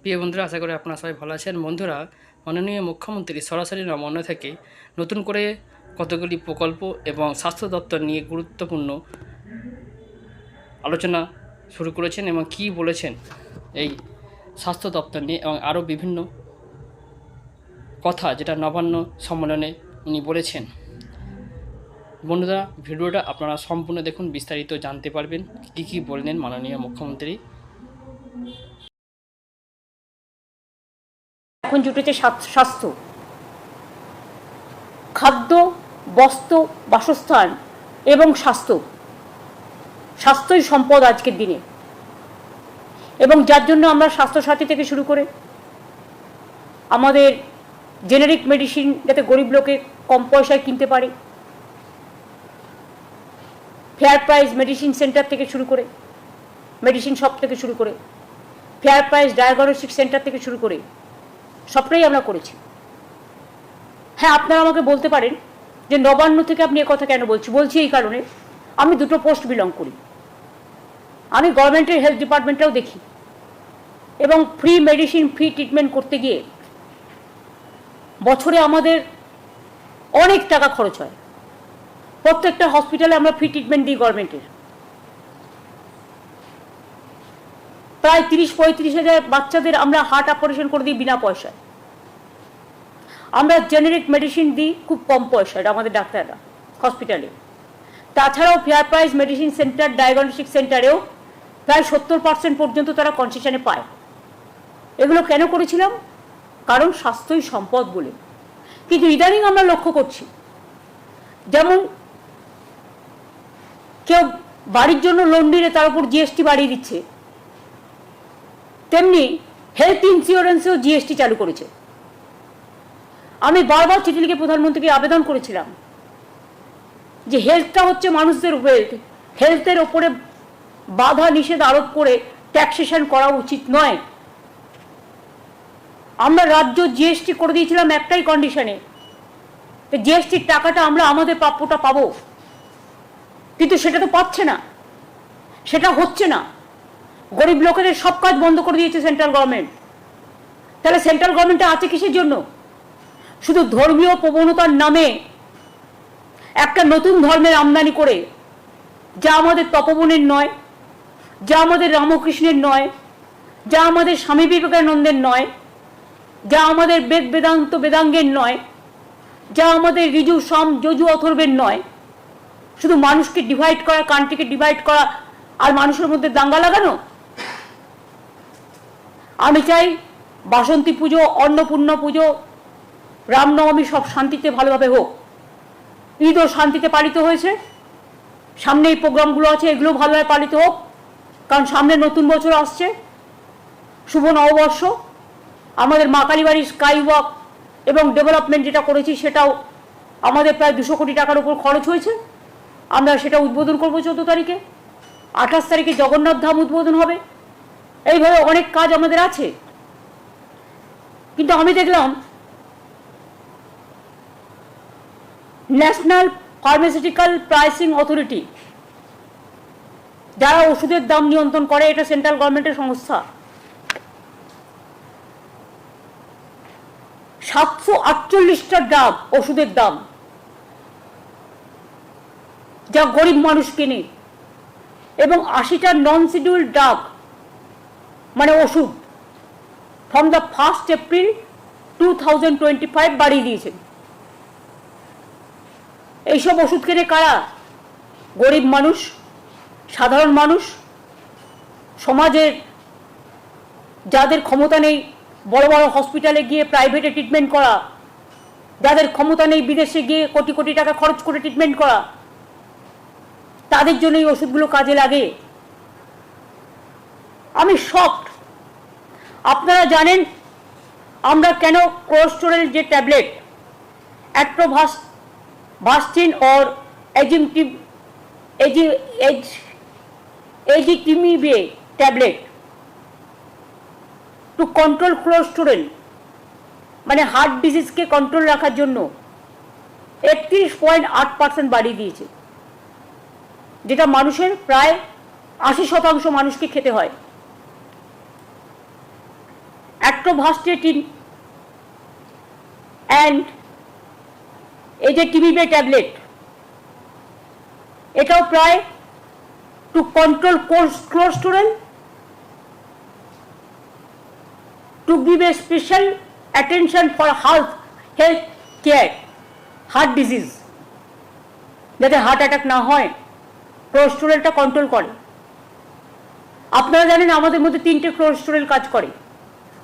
প্রিয় বন্ধুরা, আশা করি আপনারা সবাই ভালো আছেন। বন্ধুরা, মাননীয় মুখ্যমন্ত্রী সরাসরি নবান্ন থেকে নতুন করে কতগুলি প্রকল্প এবং স্বাস্থ্য দপ্তর নিয়ে গুরুত্বপূর্ণ আলোচনা শুরু করেছেন এবং কী বলেছেন এই স্বাস্থ্য দপ্তর নিয়ে এবং আরও বিভিন্ন কথা যেটা নবান্ন সম্মেলনে উনি বলেছেন। বন্ধুরা, ভিডিওটা আপনারা সম্পূর্ণ দেখুন, বিস্তারিত জানতে পারবেন। কী কী বললেন মাননীয় মুখ্যমন্ত্রী? এখন জুটেছে স্বাস্থ্য খাদ্য বস্ত্র বাসস্থান এবং স্বাস্থ্য। স্বাস্থ্যই সম্পদ আজকের দিনে। এবং যার জন্য আমরা স্বাস্থ্যসাথী থেকে শুরু করে আমাদের জেনারিক মেডিসিন যাতে গরিব লোকে কম পয়সায় কিনতে পারে ফেয়ার প্রাইস মেডিসিন সেন্টার থেকে শুরু করে মেডিসিন শপ থেকে শুরু করে ফেয়ার প্রাইস ডায়াগনস্টিক সেন্টার থেকে শুরু করে সবটাই আমরা করেছি। হ্যাঁ আপনারা আমাকে বলতে পারেন যে নবান্ন থেকে আপনি কথা কেন বলছি? বলছি এই কারণে আমি দুটো পোস্ট বিলং করি। আমি গভর্নমেন্টের হেলথ ডিপার্টমেন্টটাও দেখি এবং ফ্রি মেডিসিন ফ্রি ট্রিটমেন্ট করতে গিয়ে বছরে আমাদের অনেক টাকা খরচ হয়। প্রত্যেকটা হসপিটালে আমরা ফ্রি ট্রিটমেন্ট দিই গভর্নমেন্টের। প্রায় তিরিশ, পঁয়ত্রিশ হাজার বাচ্চাদের আমরা হার্ট অপারেশন করে দিই বিনা পয়সায়। আমরা জেনারিক মেডিসিন দিই খুব কম পয়সায় আমাদের ডাক্তাররা হসপিটালে তাছাড়াও fair price medicine centre diagnostic সেন্টারেও প্রায় সত্তর পার্সেন্ট পর্যন্ত তারা কনসেশনে পায়। এগুলো কেন করেছিলাম? কারণ স্বাস্থ্যই সম্পদ বলে। কিন্তু ইদানিং আমরা লক্ষ্য করছি, যেমন কেউ বাড়ির জন্য লোন নিলে তার উপর জিএসটি বাড়িয়ে দিচ্ছে তেমনি হেলথ ইন্স্যুরেন্সেও জিএসটি চালু করেছে। আমি বারবার চিঠি লিখে প্রধানমন্ত্রীকে আবেদন করেছিলাম যে হেলথটা হচ্ছে মানুষদের ওয়েলথ হেলথের ওপরে বাধা নিষেধ আরোপ করে ট্যাক্সেশন করা উচিত নয়। আমরা রাজ্য জিএসটি করে দিয়েছিলাম একটাই কন্ডিশনে জিএসটির টাকাটা আমরা আমাদের প্রাপ্যটা পাবো। কিন্তু সেটা তো পাচ্ছে না। সেটা হচ্ছে না। গরিব লোকেদের সব কাজ বন্ধ করে দিয়েছে সেন্ট্রাল গভর্নমেন্ট। তাহলে সেন্ট্রাল গভর্নমেন্টে আছে কিসের জন্য? শুধু ধর্মীয় প্রবণতার নামে একটা নতুন ধর্মের আমদানি করে, যা আমাদের তপবনের নয়, যা আমাদের রামকৃষ্ণের নয়, যা আমাদের স্বামী বিবেকানন্দের নয়, যা আমাদের বেদ বেদান্ত বেদাঙ্গের নয়, যা আমাদের রিজু, সম, যজু অথর্বের নয়। শুধু মানুষকে ডিভাইড করা, কান্ট্রিকে ডিভাইড করা, আর মানুষের মধ্যে দাঙ্গা লাগানো? আমি চাই বাসন্তী পুজো, অন্নপূর্ণা পুজো, রামনবমী সব শান্তিতে ভালোভাবে হোক। ঈদও শান্তিতে পালিত হয়েছে। সামনে এই প্রোগ্রামগুলো আছে এগুলো ভালোভাবে পালিত হোক। কারণ সামনে নতুন বছর আসছে। শুভ নববর্ষ। আমাদের মা কালীবাড়ির স্কাই ওয়াক এবং ডেভেলপমেন্ট যেটা করেছি, সেটাও আমাদের প্রায় দুশো কোটি টাকার উপর খরচ হয়েছে। আমরা সেটা উদ্বোধন করব চোদ্দ তারিখে। আঠাশ তারিখে জগন্নাথ ধাম উদ্বোধন হবে। এইভাবে অনেক কাজ আমাদের আছে। কিন্তু আমি দেখলাম ন্যাশনাল ফার্মাসিউটিক্যাল প্রাইসিং অথরিটি যারা ওষুধের দাম নিয়ন্ত্রণ করে, এটা সেন্ট্রাল গভর্নমেন্টের সংস্থা। সাতশো আটচল্লিশটা ডাব ওষুধের দাম যা গরিব মানুষ কেনে এবং আশিটা নন শিডিউল ডাক মানে ওষুধ। From the first April two thousand twenty five বাড়িয়ে দিয়েছেন। এইসব ওষুধ কেনে কারা? গরিব মানুষ, সাধারণ মানুষ, সমাজের যাদের ক্ষমতা নেই, বড় বড় হসপিটালে গিয়ে প্রাইভেটে ট্রিটমেন্ট করা, যাদের ক্ষমতা নেই বিদেশে গিয়ে কোটি কোটি টাকা খরচ করে ট্রিটমেন্ট করা, তাদের জন্য এই ওষুধগুলো কাজে লাগে। আমি শকড আপনারা জানেন আমরা কেন কোলেস্টোরের যে ট্যাবলেট অ্যাট্রোভাস ভাস্টিন ওর এজিমটিভ এজি age ezetimibe tablet to control cholesterol মানে হার্ট ডিজিজকে কন্ট্রোল রাখার জন্য একত্রিশ পয়েন্ট আট পার্সেন্ট বাড়িয়ে দিয়েছে, যেটা মানুষের প্রায় আশি শতাংশ মানুষকে খেতে হয়। অ্যাট্রোভাস্টেটিন অ্যান্ড এই যে টিবিবে ট্যাবলেট, এটাও প্রায় to control cholesterol to give a special attention for health health care heart disease, যাতে হার্ট অ্যাটাক না হয় কোলেস্টেরলটা কন্ট্রোল করে। আপনারা জানেন আমাদের মধ্যে তিনটে কোলেস্টেরল কাজ করে।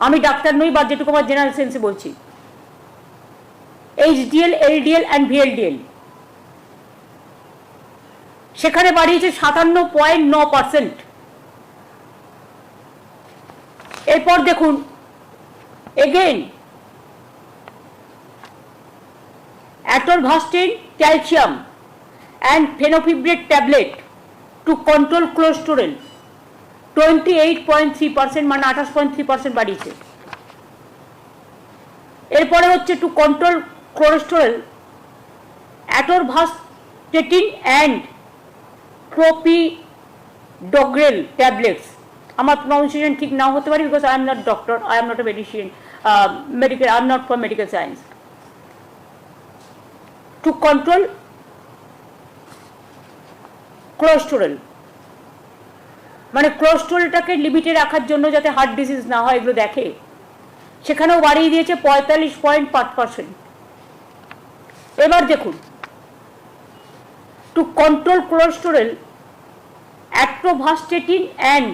আমি ডাক্তার নই বা যেটুকু আমার জেনারেল সেন্সে বলছি। এইচডিএল এলডিএল অ্যান্ড ভিএলডিএল সেখানে বাড়িয়েছে সাতান্ন পয়েন্ট ন পার্সেন্ট। এরপর দেখুন, again atorvastatin calcium and phenylfibrate tablet to control cholesterol 28.3% মানে আঠাশ পয়েন্ট থ্রি পার্সেন্ট বাড়িয়েছে। এরপরে হচ্ছে to control cholesterol atorvastatin and clopidogrel tablets আমার প্রনাউন্সিয়েশন ঠিক নাও হতে পারে because I am not doctor I am not a medicine medical I am not for medical science to control cholesterol মানে কোলেস্টেরলটাকে লিমিটে রাখার জন্য যাতে হার্ট ডিজিজ না হয় এগুলো দেখে। সেখানেও বাড়িয়ে দিয়েছে পঁয়তাল্লিশ পয়েন্ট পাঁচ পার্সেন্ট এবার দেখুন to control cholesterol atorvastatin and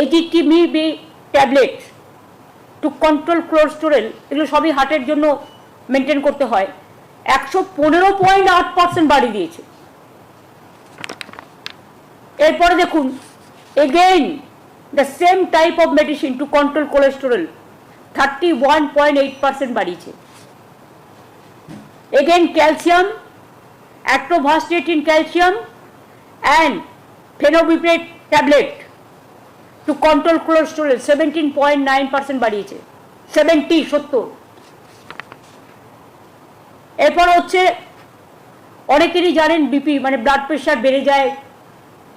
ezetimibe tablet to control cholesterol এগুলো সবই হার্টের জন্য মেনটেন করতে হয়। একশো পনেরো পয়েন্ট আট পার্সেন্ট বাড়িয়ে দিয়েছে। এরপরে দেখুন again the same type of medicine to control cholesterol thirty one point eight percent বাড়িয়েছে again calcium atorvastatin calcium and fenofibrate tablet to control cholesterol seventeen point nine percent বাড়িয়েছে। সেভেন্টি সত্তর। এরপর হচ্ছে, অনেকেরই জানেন বিপি মানে ব্লাড প্রেশার বেড়ে যায়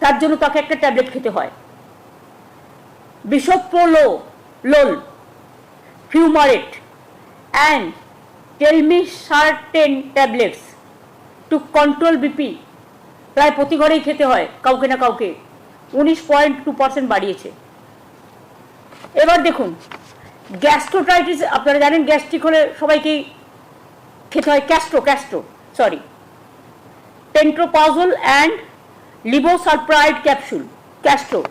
তার জন্য তাকে একটা ট্যাবলেট খেতে হয়। Bisoprolol fumarate and telmisartan tablets to control BP প্রায় প্রতি ঘরেই খেতে হয়, কাউকে না কাউকে। উনিশ পয়েন্ট টু পার্সেন্ট বাড়িয়েছে। এবার দেখুন, গ্যাস্ট্রোটাইটিস, আপনারা জানেন গ্যাস্ট্রিক হলে সবাইকেই খেতে হয়, gastro gastro sorry pantoprazole and levosulpiride capsule gastro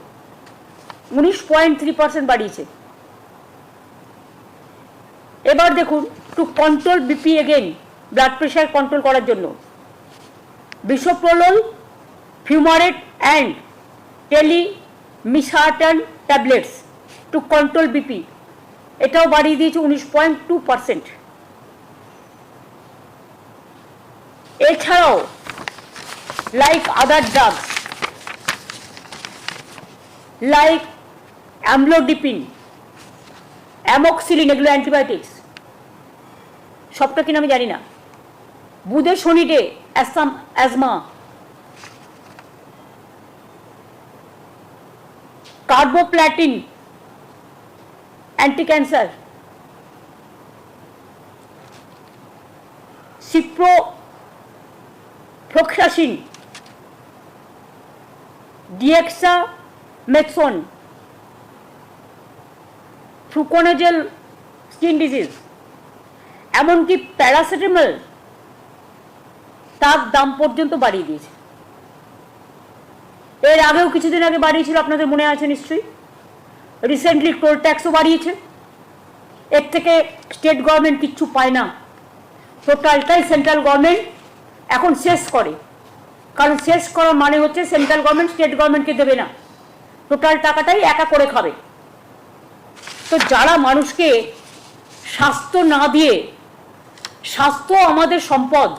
উনিশ পয়েন্ট থ্রি পার্সেন্ট বাড়িয়েছে। এবার দেখুন to control BP again blood pressure control করার জন্য। Bisoprolol fumarate and telmisartan tablets to control BP এটাও বাড়িয়ে দিয়েছে উনিশ পয়েন্ট টু পার্সেন্ট। এছাড়াও like other drugs like amlodipine amoxicillin এগুলো অ্যান্টিবায়োটিক্স সবটা কিনা আমি জানি না। বুধে শনিতে অ্যাসাম asthma carboplatin anti cancer ciprofloxacin dexamethasone fluconazole skin disease, এমনকি প্যারাসিটামল তার দাম পর্যন্ত বাড়িয়ে দিয়েছে। এর আগেও কিছুদিন আগে বাড়িয়েছিল, আপনাদের মনে আছে নিশ্চয়ই? রিসেন্টলি টোল ট্যাক্সও বাড়িয়েছে। এর থেকে স্টেট গভর্নমেন্ট কিচ্ছু পায় না। টোটালটাই সেন্ট্রাল গভর্নমেন্ট এখন শেষ করে। কারণ শেষ করার মানে হচ্ছে সেন্ট্রাল গভর্নমেন্ট স্টেট গভর্নমেন্টকে দেবে না। টোটাল টাকাটাই একা করে খাবে। তো যারা মানুষকে স্বাস্থ্য না দিয়ে, স্বাস্থ্য আমাদের সম্পদ,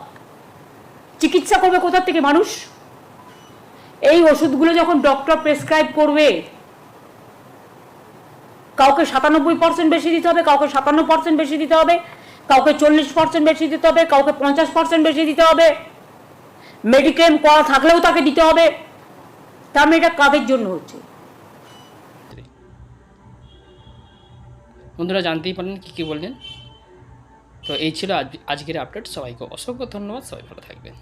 চিকিৎসা করবে কোথা থেকে মানুষ? এই ওষুধগুলো যখন ডক্টর প্রেসক্রাইব করবে, কাউকে সাতানব্বই পার্সেন্ট বেশি দিতে হবে, কাউকে সাতান্ন পার্সেন্ট বেশি দিতে হবে, কাউকে চল্লিশ পার্সেন্ট বেশি দিতে হবে, কাউকে পঞ্চাশ পার্সেন্ট বেশি দিতে হবে। মেডিক্লেম করা থাকলেও তাকে দিতে হবে। তার মানে এটা কাদের জন্য হচ্ছে? বন্ধুরা জানতেই পারলেন কী কী বললেন। তো এই ছিল আজ আজকের আপডেট সবাইকে অসংখ্য ধন্যবাদ। সবাই ভালো থাকবেন।